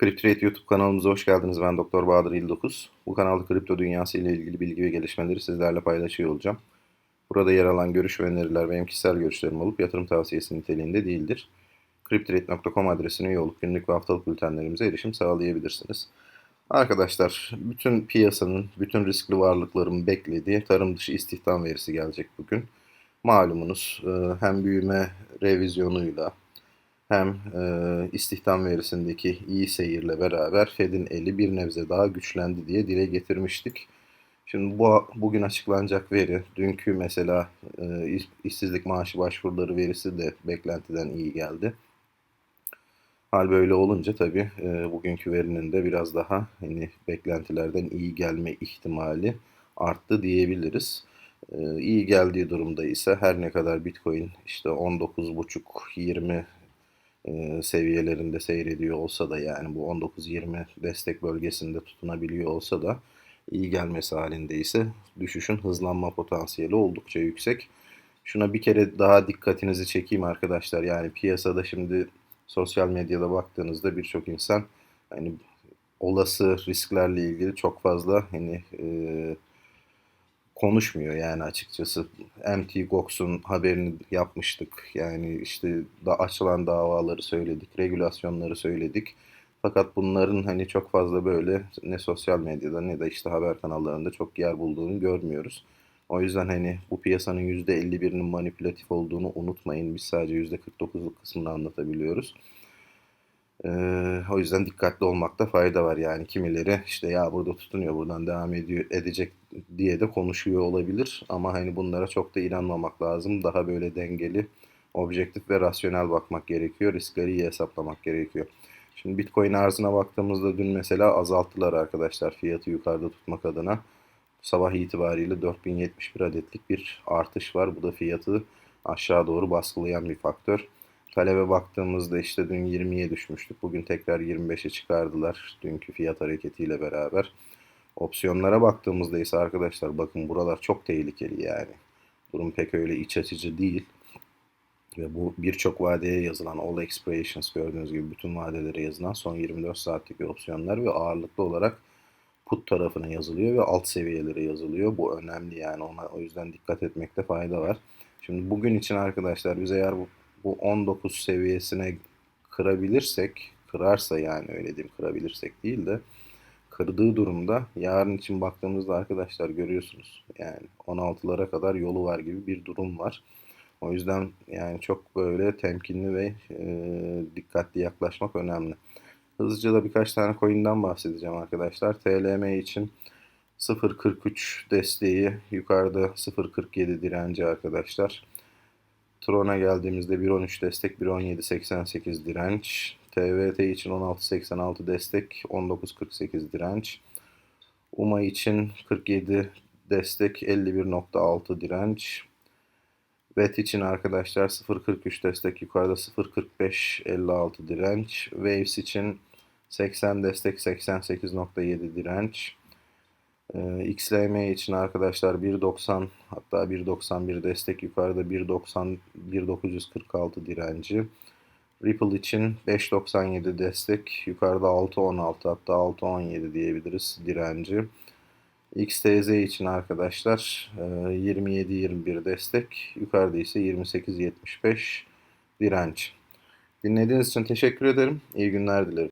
CrypTrade YouTube kanalımıza hoş geldiniz. Ben Doktor Bahadır İldokuz. Bu kanalda kripto dünyası ile ilgili bilgi ve gelişmeleri sizlerle paylaşıyor olacağım. Burada yer alan görüş ve öneriler benim kişisel görüşlerim olup yatırım tavsiyesi niteliğinde değildir. CrypTrade.com adresine üye olup günlük ve haftalık bültenlerimize erişim sağlayabilirsiniz. Arkadaşlar, bütün piyasanın, bütün riskli varlıkların beklediği tarım dışı istihdam verisi gelecek bugün. Malumunuz e, hem büyüme revizyonuyla, hem e, istihdam verisindeki iyi seyirle beraber Fed'in eli bir nebze daha güçlendi diye dile getirmiştik. Şimdi bu bugün açıklanacak veri, dünkü mesela e, işsizlik maaşı başvuruları verisi de beklentiden iyi geldi. Hal böyle olunca tabii e, bugünkü verinin de biraz daha hani beklentilerden iyi gelme ihtimali arttı diyebiliriz. E, iyi geldiği durumda ise her ne kadar Bitcoin işte 19,5-20 e, seviyelerinde seyrediyor olsa da yani bu 19-20 destek bölgesinde tutunabiliyor olsa da iyi gelmesi halinde ise düşüşün hızlanma potansiyeli oldukça yüksek. Şuna bir kere daha dikkatinizi çekeyim arkadaşlar. Yani piyasada şimdi sosyal medyada baktığınızda birçok insan hani olası risklerle ilgili çok fazla hani e, konuşmuyor yani açıkçası. MT Gox'un haberini yapmıştık. Yani işte da açılan davaları söyledik, regülasyonları söyledik. Fakat bunların hani çok fazla böyle ne sosyal medyada ne de işte haber kanallarında çok yer bulduğunu görmüyoruz. O yüzden hani bu piyasanın %51'inin manipülatif olduğunu unutmayın. Biz sadece %49'luk kısmını anlatabiliyoruz. Ee, o yüzden dikkatli olmakta fayda var. Yani kimileri işte ya burada tutunuyor, buradan devam ediyor, edecek diye de konuşuyor olabilir. Ama hani bunlara çok da inanmamak lazım. Daha böyle dengeli, objektif ve rasyonel bakmak gerekiyor. Riskleri iyi hesaplamak gerekiyor. Şimdi Bitcoin arzına baktığımızda dün mesela azalttılar arkadaşlar fiyatı yukarıda tutmak adına. Sabah itibariyle 4071 adetlik bir artış var. Bu da fiyatı aşağı doğru baskılayan bir faktör. Talebe baktığımızda işte dün 20'ye düşmüştük. Bugün tekrar 25'e çıkardılar dünkü fiyat hareketiyle beraber. Opsiyonlara baktığımızda ise arkadaşlar bakın buralar çok tehlikeli yani. Durum pek öyle iç açıcı değil. Ve bu birçok vadeye yazılan all expirations gördüğünüz gibi bütün vadelere yazılan son 24 saatlik opsiyonlar ve ağırlıklı olarak put tarafına yazılıyor ve alt seviyelere yazılıyor. Bu önemli yani ona o yüzden dikkat etmekte fayda var. Şimdi bugün için arkadaşlar biz eğer bu, bu 19 seviyesine kırabilirsek, kırarsa yani öyle diyeyim kırabilirsek değil de kırdığı durumda yarın için baktığımızda arkadaşlar görüyorsunuz yani 16'lara kadar yolu var gibi bir durum var. O yüzden yani çok böyle temkinli ve e, dikkatli yaklaşmak önemli. Hızlıca da birkaç tane coin'den bahsedeceğim arkadaşlar. TLM için 0.43 desteği, yukarıda 0.47 direnci arkadaşlar. Tron'a geldiğimizde 1.13 destek, 1.17.88 direnç. TVT için 16.86 destek, 19.48 direnç. UMA için 47 destek, 51.6 direnç. VET için arkadaşlar 0.43 destek yukarıda 0.45 56 direnç. Waves için 80 destek 88.7 direnç. Ee, XLM için arkadaşlar 1.90 hatta 1.91 destek yukarıda 1.90 1.946 direnci. Ripple için 5.97 destek yukarıda 6.16 hatta 6.17 diyebiliriz direnci. XTZ için arkadaşlar 27-21 destek, yukarıda ise 28-75 direnç. Dinlediğiniz için teşekkür ederim. İyi günler dilerim.